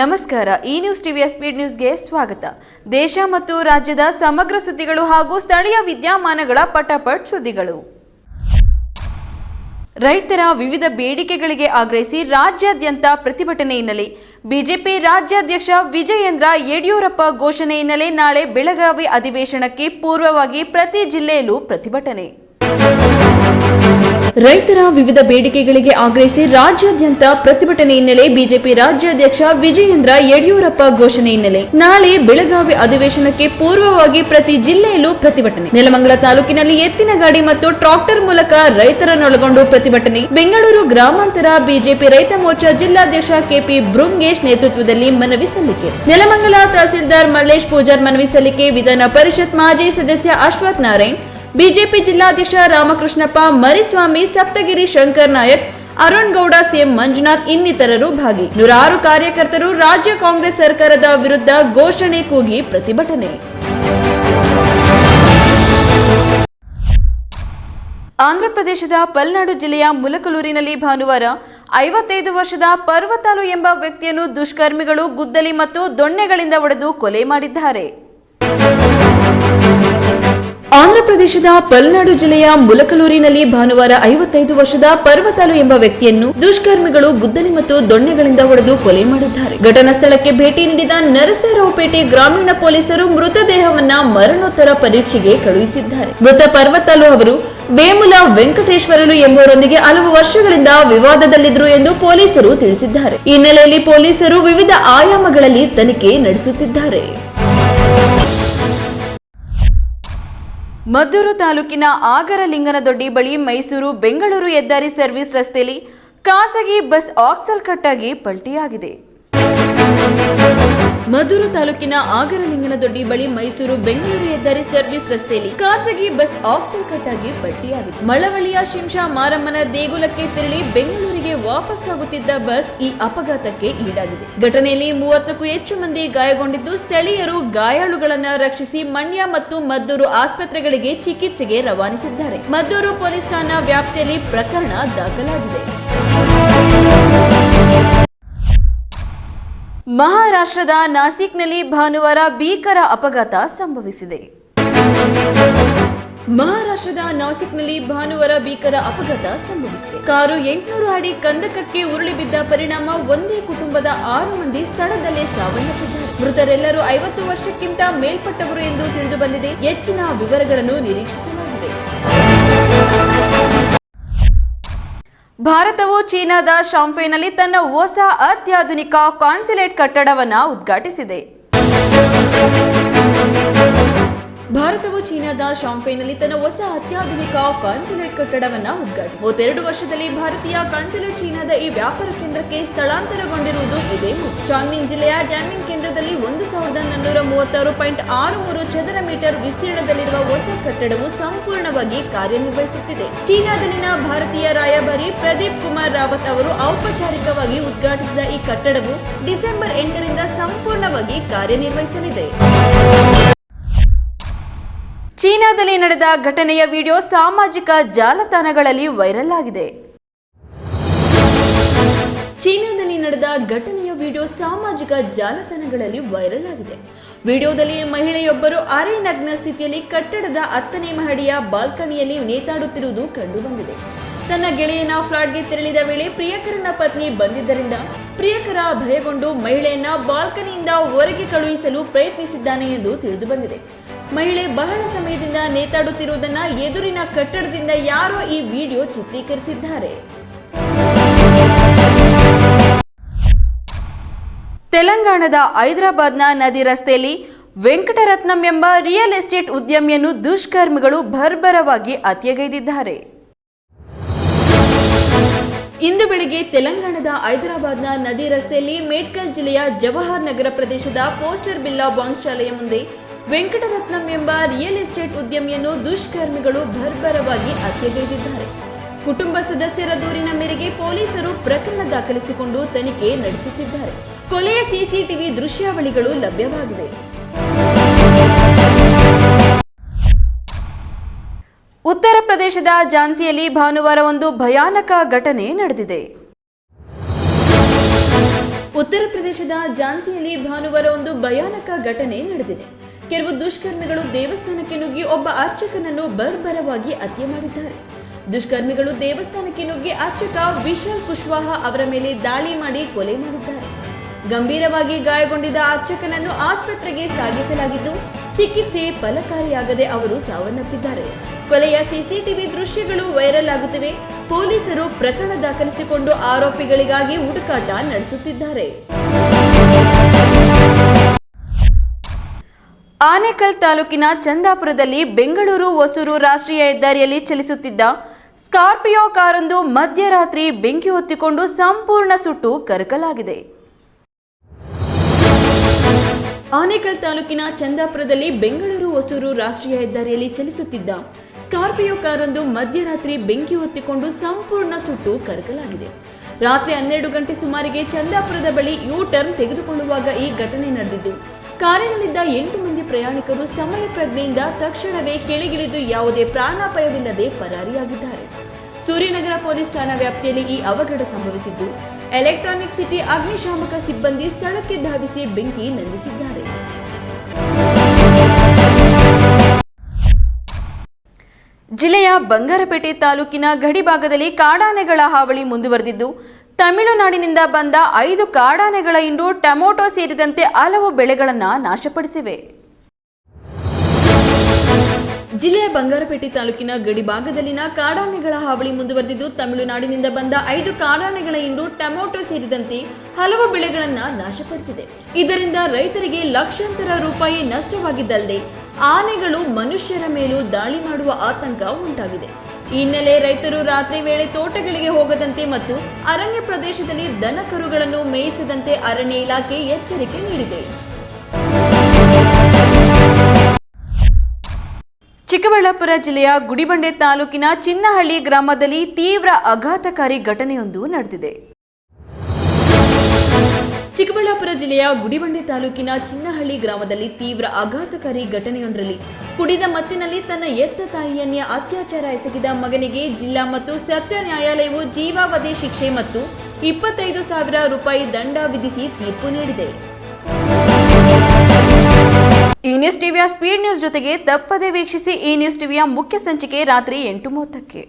ನಮಸ್ಕಾರ, ಈ ನ್ಯೂಸ್ ಟಿವಿಯ ಸ್ಪೀಡ್ ನ್ಯೂಸ್ಗೆ ಸ್ವಾಗತ. ದೇಶ ಮತ್ತು ರಾಜ್ಯದ ಸಮಗ್ರ ಸುದ್ದಿಗಳು ಹಾಗೂ ಸ್ಥಳೀಯ ವಿದ್ಯಮಾನಗಳ ಪಟಾಪಟ್ ಸುದ್ದಿಗಳು. ರೈತರ ವಿವಿಧ ಬೇಡಿಕೆಗಳಿಗೆ ಆಗ್ರಹಿಸಿ ರಾಜ್ಯಾದ್ಯಂತ ಪ್ರತಿಭಟನೆ ಹಿನ್ನೆಲೆ. ಬಿಜೆಪಿ ರಾಜ್ಯಾಧ್ಯಕ್ಷ ವಿಜಯೇಂದ್ರ ಯಡಿಯೂರಪ್ಪ ಘೋಷಣೆ ಹಿನ್ನೆಲೆ ನಾಳೆ ಬೆಳಗಾವಿ ಅಧಿವೇಶನಕ್ಕೆ ಪೂರ್ವವಾಗಿ ಪ್ರತಿ ಜಿಲ್ಲೆಯಲ್ಲೂ ಪ್ರತಿಭಟನೆ. ರೈತರ ವಿವಿಧ ಬೇಡಿಕೆಗಳಿಗೆ ಆಗ್ರಹಿಸಿ ರಾಜ್ಯಾದ್ಯಂತ ಪ್ರತಿಭಟನೆ ಹಿನ್ನೆಲೆ ಬಿಜೆಪಿ ರಾಜ್ಯಾಧ್ಯಕ್ಷ ವಿಜಯೇಂದ್ರ ಯಡಿಯೂರಪ್ಪ ಘೋಷಣೆ ಹಿನ್ನೆಲೆ. ನಾಳೆ ಬೆಳಗಾವಿ ಅಧಿವೇಶನಕ್ಕೆ ಪೂರ್ವವಾಗಿ ಪ್ರತಿ ಜಿಲ್ಲೆಯಲ್ಲೂ ಪ್ರತಿಭಟನೆ. ನೆಲಮಂಗಲ ತಾಲೂಕಿನಲ್ಲಿ ಎತ್ತಿನ ಗಾಡಿ ಮತ್ತು ಟ್ರಾಕ್ಟರ್ ಮೂಲಕ ರೈತರನ್ನೊಳಗೊಂಡು ಪ್ರತಿಭಟನೆ. ಬೆಂಗಳೂರು ಗ್ರಾಮಾಂತರ ಬಿಜೆಪಿ ರೈತ ಮೋರ್ಚಾ ಜಿಲ್ಲಾಧ್ಯಕ್ಷ ಕೆಪಿ ಬೃಂಗೇಶ್ ನೇತೃತ್ವದಲ್ಲಿ ಮನವಿ ಸಲ್ಲಿಕೆ. ನೆಲಮಂಗಲ ತಹಸೀಲ್ದಾರ್ ಮಲ್ಲೇಶ್ ಪೂಜಾರ್ ಮನವಿ ಸಲ್ಲಿಕೆ. ವಿಧಾನ ಪರಿಷತ್ ಮಾಜಿ ಸದಸ್ಯ ಅಶ್ವಥ್ ನಾರಾಯಣ್. ಬಿಜೆಪಿ ಜಿಲ್ಲಾಧ್ಯಕ್ಷ ರಾಮಕೃಷ್ಣಪ್ಪ, ಮರಿಸ್ವಾಮಿ, ಸಪ್ತಗಿರಿ ಶಂಕರ್ ನಾಯಕ್ ಅರುಣ್ ಗೌಡ ಸಿಎಂ ಮಂಜುನಾಥ್ ಇನ್ನಿತರರು ಭಾಗಿ. ನೂರಾರು ಕಾರ್ಯಕರ್ತರು ರಾಜ್ಯ ಕಾಂಗ್ರೆಸ್ ಸರ್ಕಾರದ ವಿರುದ್ಧ ಘೋಷಣೆ ಕೂಗಿ ಪ್ರತಿಭಟನೆ. ಆಂಧ್ರಪ್ರದೇಶದ ಪಲ್ನಾಡು ಜಿಲ್ಲೆಯ ಮುಲಕಲೂರಿನಲ್ಲಿ ಭಾನುವಾರ ಐವತ್ತೈದು ವರ್ಷದ ಪರ್ವತಾಲು ಎಂಬ ವ್ಯಕ್ತಿಯನ್ನು ದುಷ್ಕರ್ಮಿಗಳು ಗುದ್ದಲಿ ಮತ್ತು ದೊಣ್ಣೆಗಳಿಂದ ಒಡೆದು ಕೊಲೆ ಮಾಡಿದ್ದಾರೆ. ಆಂಧ್ರಪ್ರದೇಶದ ಪಲ್ನಾಡು ಜಿಲ್ಲೆಯ ಮುಲಕಲೂರಿನಲ್ಲಿ ಭಾನುವಾರ ಐವತ್ತೈದು ವರ್ಷದ ಪರ್ವತಾಲು ಎಂಬ ವ್ಯಕ್ತಿಯನ್ನು ದುಷ್ಕರ್ಮಿಗಳು ಗುದ್ದಲಿ ಮತ್ತು ದೊಣ್ಣೆಗಳಿಂದ ಹೊಡೆದು ಕೊಲೆ ಮಾಡಿದ್ದಾರೆ. ಘಟನಾ ಸ್ಥಳಕ್ಕೆ ಭೇಟಿ ನೀಡಿದ ನರಸರಾವುಪೇಟೆ ಗ್ರಾಮೀಣ ಪೊಲೀಸರು ಮೃತದೇಹವನ್ನ ಮರಣೋತ್ತರ ಪರೀಕ್ಷೆಗೆ ಕಳುಹಿಸಿದ್ದಾರೆ. ಮೃತ ಪರ್ವತಾಲು ಅವರು ವೇಮುಲ ವೆಂಕಟೇಶ್ವರಲು ಎಂಬುವರೊಂದಿಗೆ ಹಲವು ವರ್ಷಗಳಿಂದ ವಿವಾದದಲ್ಲಿದ್ದರು ಎಂದು ಪೊಲೀಸರು ತಿಳಿಸಿದ್ದಾರೆ. ಹಿನ್ನೆಲೆಯಲ್ಲಿ ಪೊಲೀಸರು ವಿವಿಧ ಆಯಾಮಗಳಲ್ಲಿ ತನಿಖೆ ನಡೆಸುತ್ತಿದ್ದಾರೆ. ಮದ್ದೂರು ತಾಲೂಕಿನ ಆಗರಲಿಂಗನದೊಡ್ಡಿ ಬಳಿ ಮೈಸೂರು ಬೆಂಗಳೂರು ಹೆದ್ದಾರಿ ಸರ್ವಿಸ್ ರಸ್ತೆಯಲ್ಲಿ ಖಾಸಗಿ ಬಸ್ ಆಕ್ಸಲ್ ಕಟ್ಟಾಗಿ ಪಲ್ಟಿಯಾಗಿದೆ. ಮದ್ದೂರು ತಾಲೂಕಿನ ಆಗರಲಿಂಗನದೊಡ್ಡಿ ಬಳಿ ಮೈಸೂರು ಬೆಂಗಳೂರು ಹೆದ್ದಾರಿ ಸರ್ವಿಸ್ ರಸ್ತೆಯಲ್ಲಿ ಖಾಸಗಿ ಬಸ್ ಆಕ್ಸಲ್ ಕಟ್ ಆಗಿ ಪಟ್ಟಿಯಾಗಿದೆ. ಮಳವಳ್ಳಿಯ ಶಿಂಷಾ ಮಾರಮ್ಮನ ದೇಗುಲಕ್ಕೆ ತೆರಳಿ ಬೆಂಗಳೂರಿಗೆ ವಾಪಸ್ಸಾಗುತ್ತಿದ್ದ ಬಸ್ ಈ ಅಪಘಾತಕ್ಕೆ ಈಡಾಗಿದೆ. ಘಟನೆಯಲ್ಲಿ ಮೂವತ್ತಕ್ಕೂ ಹೆಚ್ಚು ಮಂದಿ ಗಾಯಗೊಂಡಿದ್ದು, ಸ್ಥಳೀಯರು ಗಾಯಾಳುಗಳನ್ನ ರಕ್ಷಿಸಿ ಮಂಡ್ಯ ಮತ್ತು ಮದ್ದೂರು ಆಸ್ಪತ್ರೆಗಳಿಗೆ ಚಿಕಿತ್ಸೆಗೆ ರವಾನಿಸಿದ್ದಾರೆ. ಮದ್ದೂರು ಪೊಲೀಸ್ ಠಾಣಾ ವ್ಯಾಪ್ತಿಯಲ್ಲಿ ಪ್ರಕರಣ ದಾಖಲಾಗಿದೆ. ಮಹಾರಾಷ್ಟ್ರದ ನಾಸಿಕ್ನಲ್ಲಿ ಭಾನುವಾರ ಭೀಕರ ಅಪಘಾತ ಸಂಭವಿಸಿದೆ. ಮಹಾರಾಷ್ಟ್ರದ ನಾಸಿಕ್ನಲ್ಲಿ ಭಾನುವಾರ ಭೀಕರ ಅಪಘಾತ ಸಂಭವಿಸಿದೆ. ಕಾರು ಎಂಟುನೂರು ಅಡಿ ಕಂದಕಕ್ಕೆ ಉರುಳಿ ಬಿದ್ದ ಪರಿಣಾಮ ಒಂದೇ ಕುಟುಂಬದ ಆರು ಮಂದಿ ಸ್ಥಳದಲ್ಲೇ ಸಾವನ್ನಪ್ಪಿದ್ದಾರೆ. ಮೃತರೆಲ್ಲರೂ ಐವತ್ತು ವರ್ಷಕ್ಕಿಂತ ಮೇಲ್ಪಟ್ಟವರು ಎಂದು ತಿಳಿದು ಬಂದಿದೆ. ಹೆಚ್ಚಿನ ವಿವರಗಳನ್ನು ನಿರೀಕ್ಷಿಸಲಾಗಿದೆ ಭಾರತವು ಚೀನಾದ ಶಾಂಫೈನಲ್ಲಿ ತನ್ನ ಹೊಸ ಅತ್ಯಾಧುನಿಕ ಕಾನ್ಸುಲೇಟ್ ಕಟ್ಟಡವನ್ನು ಉದ್ಘಾಟಿಸಿದೆ. ಭಾರತವು ಚೀನಾದ ಶಾಂಫೈನಲ್ಲಿ ತನ್ನ ಹೊಸ ಅತ್ಯಾಧುನಿಕ ಕಾನ್ಸುಲೇಟ್ ಕಟ್ಟಡವನ್ನ ಉದ್ಘಾಟಿಸಿದೆ. ಮೂವತ್ತೆರಡು ವರ್ಷದಲ್ಲಿ ಭಾರತೀಯ ಕಾನ್ಸುಲೇಟ್ ಚೀನಾದ ಈ ವ್ಯಾಪಾರ ಕೇಂದ್ರಕ್ಕೆ ಸ್ಥಳಾಂತರಗೊಂಡಿರುವುದು ಇದೇ. ಚಾಂಗ್ನಿಂಗ್ ಜಿಲ್ಲೆಯ ಡ್ಯಾಮಿಂಗ್ ಕೇಂದ್ರದಲ್ಲಿ ಒಂದು ಸಾವಿರದ ನಾನ್ನೂರ ಮೂವತ್ತಾರು ಪಾಯಿಂಟ್ ಆರು ಮೂರು ಚದರ ಮೀಟರ್ ವಿಸ್ತೀರ್ಣದಲ್ಲಿರುವ ಹೊಸ ಕಟ್ಟಡವು ಸಂಪೂರ್ಣವಾಗಿ ಕಾರ್ಯನಿರ್ವಹಿಸುತ್ತಿದೆ. ಚೀನಾದಲ್ಲಿನ ಭಾರತೀಯ ರಾಯಭಾರಿ ಪ್ರದೀಪ್ ಕುಮಾರ್ ರಾವತ್ ಅವರು ಔಪಚಾರಿಕವಾಗಿ ಉದ್ಘಾಟಿಸಿದ ಈ ಕಟ್ಟಡವು ಡಿಸೆಂಬರ್ ಎಂಟರಿಂದ ಸಂಪೂರ್ಣವಾಗಿ ಕಾರ್ಯನಿರ್ವಹಿಸಲಿದೆ. ಚೀನಾದಲ್ಲಿ ನಡೆದ ಘಟನೆಯ ವಿಡಿಯೋ ಸಾಮಾಜಿಕ ಜಾಲತಾಣಗಳಲ್ಲಿ ವೈರಲ್ ಆಗಿದೆ. ಚೀನಾದಲ್ಲಿ ನಡೆದ ಘಟನೆಯ ವಿಡಿಯೋ ಸಾಮಾಜಿಕ ಜಾಲತಾಣಗಳಲ್ಲಿ ವೈರಲ್ ಆಗಿದೆ. ವಿಡಿಯೋದಲ್ಲಿ ಮಹಿಳೆಯೊಬ್ಬರು ಅರೆ ನಗ್ನ ಸ್ಥಿತಿಯಲ್ಲಿ ಕಟ್ಟಡದ ಹತ್ತನೇ ಮಹಡಿಯ ಬಾಲ್ಕನಿಯಲ್ಲಿ ನೇತಾಡುತ್ತಿರುವುದು ಕಂಡುಬಂದಿದೆ. ತನ್ನ ಗೆಳೆಯನ ಫ್ಲಾಟ್ಗೆ ತೆರಳಿದ ವೇಳೆ ಪ್ರಿಯಕರನ ಪತ್ನಿ ಬಂದಿದ್ದರಿಂದ ಪ್ರಿಯಕರ ಭಯಗೊಂಡು ಮಹಿಳೆಯನ್ನ ಬಾಲ್ಕನಿಯಿಂದ ಹೊರಗೆ ಕಳುಹಿಸಲು ಪ್ರಯತ್ನಿಸಿದ್ದಾನೆ ಎಂದು ತಿಳಿದು ಬಂದಿದೆ ಮಹಿಳೆ ಬಹಳ ಸಮಯದಿಂದ ನೇತಾಡುತ್ತಿರುವುದನ್ನ ಎದುರಿನ ಕಟ್ಟಡದಿಂದ ಯಾರೋ ಈ ವಿಡಿಯೋ ಚಿತ್ರೀಕರಿಸಿದ್ದಾರೆ. ತೆಲಂಗಾಣದ ಹೈದರಾಬಾದ್ನ ನದಿ ರಸ್ತೆಯಲ್ಲಿ ವೆಂಕಟರತ್ನಂ ಎಂಬ ರಿಯಲ್ ಎಸ್ಟೇಟ್ ಉದ್ಯಮಿಯನ್ನು ದುಷ್ಕರ್ಮಿಗಳು ಭರ್ಬರವಾಗಿ ಹತ್ಯೆಗೈದಿದ್ದಾರೆ. ಇಂದು ಬೆಳಿಗ್ಗೆ ತೆಲಂಗಾಣದ ಹೈದರಾಬಾದ್ನ ನದಿ ರಸ್ತೆಯಲ್ಲಿ ಮೇಡ್ಕಲ್ ಜಿಲ್ಲೆಯ ಜವಾಹರ್ ನಗರ ಪ್ರದೇಶದ ಪೋಸ್ಟರ್ ಬಿಲ್ಲಾ ಬಾಂಗ್ ಶಾಲೆಯ ಮುಂದೆ ವೆಂಕಟರತ್ನಂ ಎಂಬ ರಿಯಲ್ ಎಸ್ಟೇಟ್ ಉದ್ಯಮಿಯನ್ನು ದುಷ್ಕರ್ಮಿಗಳು ಬರ್ಬರವಾಗಿ ಹತ್ಯೆಗೈದಿದ್ದಾರೆ ಕುಟುಂಬ ಸದಸ್ಯರ ದೂರಿನ ಮೇರೆಗೆ ಪೊಲೀಸರು ಪ್ರಕರಣ ದಾಖಲಿಸಿಕೊಂಡು ತನಿಖೆ ನಡೆಸುತ್ತಿದ್ದಾರೆ. ಕೊಲೆಯ ಸಿಸಿಟಿವಿ ದೃಶ್ಯಾವಳಿಗಳು ಲಭ್ಯವಾಗಿವೆ. ಉತ್ತರ ಪ್ರದೇಶದ ಝಾನ್ಸಿಯಲ್ಲಿ ಭಾನುವಾರ ಒಂದು ಭಯಾನಕ ಘಟನೆ ನಡೆದಿದೆ. ಉತ್ತರ ಪ್ರದೇಶದ ಝಾನ್ಸಿಯಲ್ಲಿ ಭಾನುವಾರ ಒಂದು ಭಯಾನಕ ಘಟನೆ ನಡೆದಿದೆ. ಕೆಲವು ದುಷ್ಕರ್ಮಿಗಳು ದೇವಸ್ಥಾನಕ್ಕೆ ನುಗ್ಗಿ ಒಬ್ಬ ಅರ್ಚಕನನ್ನು ಬರ್ಬರವಾಗಿ ಹತ್ಯೆ ಮಾಡಿದ್ದಾರೆ. ದುಷ್ಕರ್ಮಿಗಳು ದೇವಸ್ಥಾನಕ್ಕೆ ನುಗ್ಗಿ ಅರ್ಚಕ ವಿಶಾಲ್ ಕುಶ್ವಾಹ ಅವರ ಮೇಲೆ ದಾಳಿ ಮಾಡಿ ಕೊಲೆ ಮಾಡಿದ್ದಾರೆ. ಗಂಭೀರವಾಗಿ ಗಾಯಗೊಂಡಿದ್ದ ಅರ್ಚಕನನ್ನು ಆಸ್ಪತ್ರೆಗೆ ಸಾಗಿಸಲಾಗಿದ್ದು, ಚಿಕಿತ್ಸೆ ಫಲಕಾರಿಯಾಗದೆ ಅವರು ಸಾವನ್ನಪ್ಪಿದ್ದಾರೆ. ಕೊಲೆಯ ಸಿಸಿಟಿವಿ ದೃಶ್ಯಗಳು ವೈರಲ್ ಆಗುತ್ತಿವೆ. ಪೊಲೀಸರು ಪ್ರಕರಣ ದಾಖಲಿಸಿಕೊಂಡು ಆರೋಪಿಗಳಿಗಾಗಿ ಹುಡುಕಾಟ ನಡೆಸುತ್ತಿದ್ದಾರೆ. ಆನೇಕಲ್ ತಾಲೂಕಿನ ಚಂದಾಪುರದಲ್ಲಿ ಬೆಂಗಳೂರು ಹೊಸೂರು ರಾಷ್ಟ್ರೀಯ ಹೆದ್ದಾರಿಯಲ್ಲಿ ಚಲಿಸುತ್ತಿದ್ದ ಸ್ಕಾರ್ಪಿಯೋ ಕಾರೊಂದು ಮಧ್ಯರಾತ್ರಿ ಬೆಂಕಿ ಹೊತ್ತಿಕೊಂಡು ಸಂಪೂರ್ಣ ಸುಟ್ಟು ಕರಕಲಾಗಿದೆ. ಆನೇಕಲ್ ತಾಲೂಕಿನ ಚಂದಾಪುರದಲ್ಲಿ ಬೆಂಗಳೂರು ಹೊಸೂರು ರಾಷ್ಟ್ರೀಯ ಹೆದ್ದಾರಿಯಲ್ಲಿ ಚಲಿಸುತ್ತಿದ್ದ ಸ್ಕಾರ್ಪಿಯೋ ಕಾರೊಂದು ಮಧ್ಯರಾತ್ರಿ ಬೆಂಕಿ ಹೊತ್ತಿಕೊಂಡು ಸಂಪೂರ್ಣ ಸುಟ್ಟು ಕರಕಲಾಗಿದೆ. ರಾತ್ರಿ ಹನ್ನೆರಡು ಗಂಟೆ ಸುಮಾರಿಗೆ ಚಂದಾಪುರದ ಬಳಿ ಯೂ ಟರ್ನ್ ತೆಗೆದುಕೊಳ್ಳುವಾಗ ಈ ಘಟನೆ ನಡೆದಿದ್ದು ಕಾರಿನಲ್ಲಿದ್ದ ಎಂಟು ಮಂದಿ ಪ್ರಯಾಣಿಕರು ಸಮಯ ಪ್ರಜ್ಞೆಯಿಂದ ತಕ್ಷಣವೇ ಕೆಳಗಿಳಿದು ಯಾವುದೇ ಪ್ರಾಣಾಪಾಯವಿಲ್ಲದೆ ಪರಾರಿಯಾಗಿದ್ದಾರೆ. ಸೂರ್ಯನಗರ ಪೊಲೀಸ್ ಠಾಣಾ ವ್ಯಾಪ್ತಿಯಲ್ಲಿ ಈ ಅವಘಡ ಸಂಭವಿಸಿದ್ದು, ಎಲೆಕ್ಟ್ರಾನಿಕ್ ಸಿಟಿ ಅಗ್ನಿಶಾಮಕ ಸಿಬ್ಬಂದಿ ಸ್ಥಳಕ್ಕೆ ಧಾವಿಸಿ ಬೆಂಕಿ ನಂದಿಸಿದ್ದಾರೆ. ಜಿಲ್ಲೆಯ ಬಂಗಾರಪೇಟೆ ತಾಲೂಕಿನ ಗಡಿಭಾಗದಲ್ಲಿ ಕಾಡಾನೆಗಳ ಹಾವಳಿ ಮುಂದುವರೆದಿದ್ದು ತಮಿಳುನಾಡಿನಿಂದ ಬಂದ ಐದು ಕಾಡಾನೆಗಳ ಇಂಡು ಟೊಮೊಟೊ ಸೇರಿದಂತೆ ಹಲವು ಬೆಳೆಗಳನ್ನು ನಾಶಪಡಿಸಿವೆ. ಜಿಲ್ಲೆಯ ಬಂಗಾರಪೇಟೆ ತಾಲೂಕಿನ ಗಡಿ ಭಾಗದಲ್ಲಿನ ಕಾಡಾನೆಗಳ ಹಾವಳಿ ಮುಂದುವರೆದಿದ್ದು, ತಮಿಳುನಾಡಿನಿಂದ ಬಂದ ಐದು ಕಾಡಾನೆಗಳ ಇಂಡು ಟೊಮೊಟೊ ಸೇರಿದಂತೆ ಹಲವು ಬೆಳೆಗಳನ್ನ ನಾಶಪಡಿಸಿದೆ. ಇದರಿಂದ ರೈತರಿಗೆ ಲಕ್ಷಾಂತರ ರೂಪಾಯಿ ನಷ್ಟವಾಗಿದ್ದಲ್ಲದೆ, ಆನೆಗಳು ಮನುಷ್ಯರ ಮೇಲೂ ದಾಳಿ ಮಾಡುವ ಆತಂಕ ಉಂಟಾಗಿದೆ. ಈ ಹಿನ್ನೆಲೆ ರೈತರು ರಾತ್ರಿ ವೇಳೆ ತೋಟಗಳಿಗೆ ಹೋಗದಂತೆ ಮತ್ತು ಅರಣ್ಯ ಪ್ರದೇಶದಲ್ಲಿ ದನ ಕರುಗಳನ್ನು ಮೇಯಿಸದಂತೆ ಅರಣ್ಯ ಇಲಾಖೆ ಎಚ್ಚರಿಕೆ ನೀಡಿದೆ. ಚಿಕ್ಕಬಳ್ಳಾಪುರ ಜಿಲ್ಲೆಯ ಗುಡಿಬಂಡೆ ತಾಲೂಕಿನ ಚಿನ್ನಹಳ್ಳಿ ಗ್ರಾಮದಲ್ಲಿ ತೀವ್ರ ಆಘಾತಕಾರಿ ಘಟನೆಯೊಂದು ನಡೆದಿದೆ. ಚಿಕ್ಕಬಳ್ಳಾಪುರ ಜಿಲ್ಲೆಯ ಗುಡಿಬಂಡೆ ತಾಲೂಕಿನ ಚಿನ್ನಹಳ್ಳಿ ಗ್ರಾಮದಲ್ಲಿ ತೀವ್ರ ಆಘಾತಕಾರಿ ಘಟನೆಯೊಂದರಲ್ಲಿ ಕುಡಿದ ಮತ್ತಿನಲ್ಲಿ ತನ್ನ ಎತ್ತ ತಾಯಿಯನ್ನೇ ಅತ್ಯಾಚಾರ ಎಸಗಿದ ಮಗನಿಗೆ ಜಿಲ್ಲಾ ಮತ್ತು ಸತ್ಯ ನ್ಯಾಯಾಲಯವು ಜೀವಾವಧಿ ಶಿಕ್ಷೆ ಮತ್ತು ಇಪ್ಪತ್ತೈದು ಸಾವಿರ ರೂಪಾಯಿ ದಂಡ ವಿಧಿಸಿ ತೀರ್ಪು ನೀಡಿದೆ. ಈ ನ್ಯೂಸ್ ಟಿವಿಯ ಸ್ಪೀಡ್ ನ್ಯೂಸ್ ಜೊತೆಗೆ ತಪ್ಪದೆ ವೀಕ್ಷಿಸಿ ಈ ನ್ಯೂಸ್ ಟಿವಿಯ ಮುಖ್ಯ ಸಂಚಿಕೆ ರಾತ್ರಿ ಎಂಟು ಮೂವತ್ತಕ್ಕೆ.